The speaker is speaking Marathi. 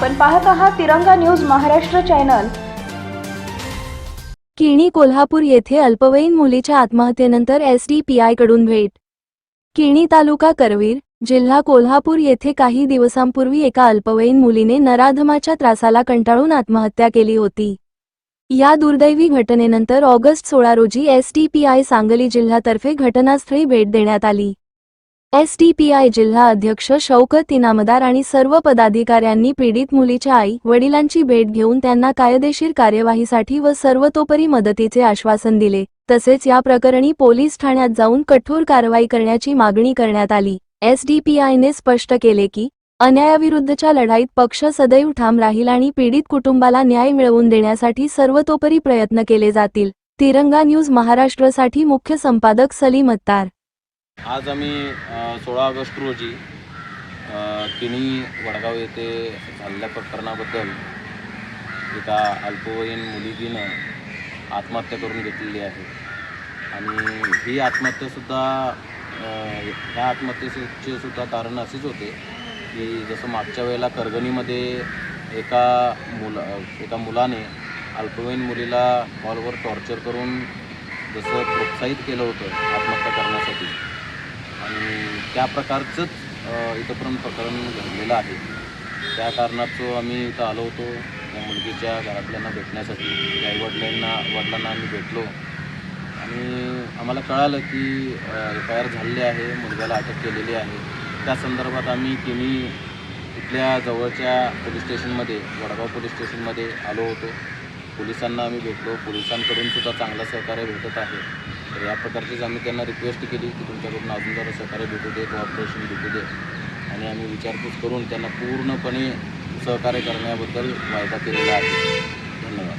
आपण पाहत आहात तिरंगा न्यूज महाराष्ट्र चॅनल. किणी कोल्हापूर येथे अल्पवयीन मुलीच्या आत्महत्येनंतर एसडीपीआयकडून भेट. किणी तालुका करवीर जिल्हा कोल्हापूर येथे काही दिवसांपूर्वी एका अल्पवयीन मुलीने नराधमाच्या त्रासाला कंटाळून आत्महत्या केली होती. या दुर्दैवी घटनेनंतर ऑगस्ट सोळा रोजी एसटीपीआय सांगली जिल्ह्यातर्फे घटनास्थळी भेट देण्यात आली. एसडीपीआय जिल्हा अध्यक्ष शौकत इनामदार आणि सर्व पदाधिकाऱ्यांनी पीडित मुलीच्या आई वडिलांची भेट घेऊन त्यांना कायदेशीर कार्यवाहीसाठी व सर्वतोपरी मदतीचे आश्वासन दिले. तसेच या प्रकरणी पोलीस ठाण्यात जाऊन कठोर कारवाई करण्याची मागणी करण्यात आली. एसडीपीआयने स्पष्ट केले की अन्यायाविरुद्धच्या लढाईत पक्ष सदैव ठाम राहील आणि पीडित कुटुंबाला न्याय मिळवून देण्यासाठी सर्वतोपरी प्रयत्न केले जातील. तिरंगा न्यूज महाराष्ट्रसाठी मुख्य संपादक सलीम अत्तार. आज आम्ही सोळा ऑगस्ट रोजी किणी वडगाव येथे झालेल्या प्रकरणाबद्दल एका अल्पवयीन मुलगीनं आत्महत्या करून घेतलेली आहे. आणि ही आत्महत्यासुद्धा ह्या आत्महत्येचे सुद्धा कारण असेच होते की जसं मागच्या वेळेला करगणीमध्ये एका मुला एका मुलाने अल्पवयीन मुलीला कॉलवर टॉर्चर करून जसं प्रोत्साहित केलं होतं आत्महत्या करण्यासाठी त्या प्रकारचंच इथं इथंपर्यंत प्रकरण घडलेलं आहे. त्या कारणाचं आम्ही इथं आलो होतो. त्या मुलगीच्या घरातल्यांना भेटण्यासाठी आई वडिलांना वडिलांना आम्ही भेटलो. आणि आम्हाला कळालं की एफ आय आर झालेली आहे मुलग्याला अटक केलेली आहे. त्या संदर्भात आम्ही तिन्ही इथल्या जवळच्या पोलीस स्टेशनमध्ये वडगाव पोलीस स्टेशनमध्ये आलो होतो. पोलिसांना आम्ही भेटलो. पोलिसांकडून सुद्धा चांगलं सहकार्य भेटत आहे. तर या प्रकारचीच आम्ही त्यांना रिक्वेस्ट केली की तुमच्याकडून अजून जरा सहकार्य भेटू दे कॉपरेशन भेटू दे. आणि आम्ही विचारपूस करून त्यांना पूर्णपणे सहकार्य करण्याबद्दल वायदा केलेला आहे. धन्यवाद.